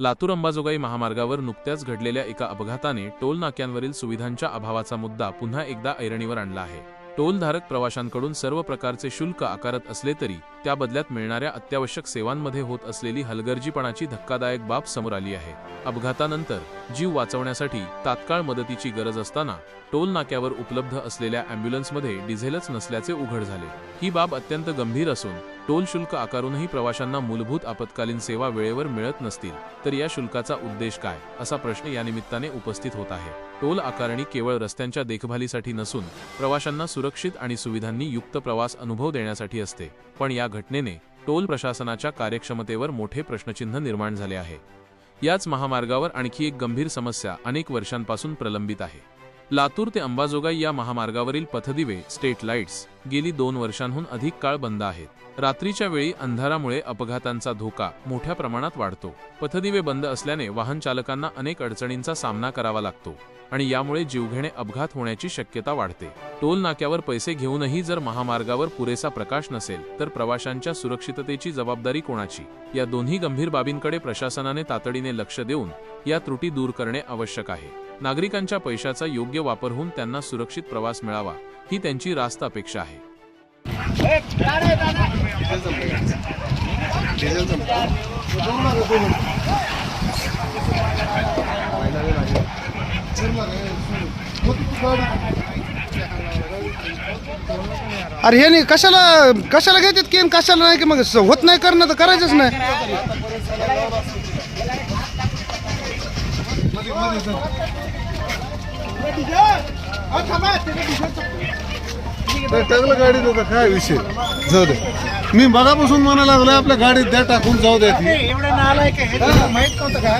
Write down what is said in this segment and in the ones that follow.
लातूर अंबाजोगाई महामार्गावर नुकत्याच घडलेल्या एका अपघाताने टोल नाक्यांवरील सुविधांच्या अभावाचा मुद्दा पुन्हा एकदा ऐरणीवर आणला आहे. टोलधारक प्रवाशांकडून सर्व प्रकारचे शुल्क आकारत असले तरी त्या बदल्यात मिळणाऱ्या अत्यावश्यक सेवांमध्ये होत असलेली हलगर्जीपणाची धक्कादायक बाब समोर आली आहे. अपघातानंतर जीव वाचवण्यासाठी तात्काळ मदतीची गरज असताना टोल नाक्यावर उपलब्ध असलेल्या अँब्युलन्समध्ये डिझेलच नसल्याचे उघड झाले. ही बाब अत्यंत गंभीर असून टोल शुल्क आकारूनही प्रवाशांना मूलभूत आपत्कालीन सेवा वेळेवर मिळत नसतील तर या शुल्काचा उद्देश काय? असा प्रश्न या निमित्ताने उपस्थित होत आहे. टोल आकारणी केवळ रस्त्यांच्या देखभालीसाठी नसून प्रवाशांना सुरक्षित आणि सुविधांनी युक्त प्रवास अनुभव देण्यासाठी असते. पण या घटनेने टोल प्रशासनाच्या कार्यक्षमतेवर मोठे प्रश्नचिन्ह निर्माण झाले आहे. याच महामार्गावर आणखी एक गंभीर समस्या अनेक वर्षांपासून प्रलंबित आहे. लातूर ते अंबाजोगाई या महामार्गावरील पथदिवे स्टेट लाईट्स गेली दोन वर्षांहून अधिक काळ बंद आहेत. रात्रीच्या वेळी अंधारामुळे अपघातांचा धोका मोठ्या प्रमाणात वाढतो. पथदिवे बंद असल्याने वाहन चालकांना अनेक अडचणींचा सामना करावा लागतो आणि यामुळे जीवघेणे अपघात होण्याची शक्यता वाढते. टोल नाक्यावर पैसे घेऊनही जर महामार्गावर पुरेसा प्रकाश नसेल तर प्रवाशांच्या सुरक्षिततेची जबाबदारी कोणाची? या दोन्ही गंभीर बाबींकडे प्रशासनाने तातडीने लक्ष देऊन या त्रुटी दूर करणे आवश्यक आहे. नागरिकांच्या पैशाचा योग्य वापर होऊन त्यांना सुरक्षित प्रवास मिळावा ही त्यांची रास्त अपेक्षा आहे. अरे हे नाही कशाला कशाला घेतात की आणि कशाला नाही की मग होत नाही करणं तर करायचंच नाही. टाकलं गाडीत होता काय विषय? जाऊ दे. मी बघापासून म्हणायला लागलो आपल्या गाडीत द्या टाकून जाऊ द्या ती. एवढं माहीत नव्हतं का?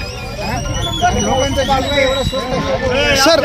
लोकांचं सर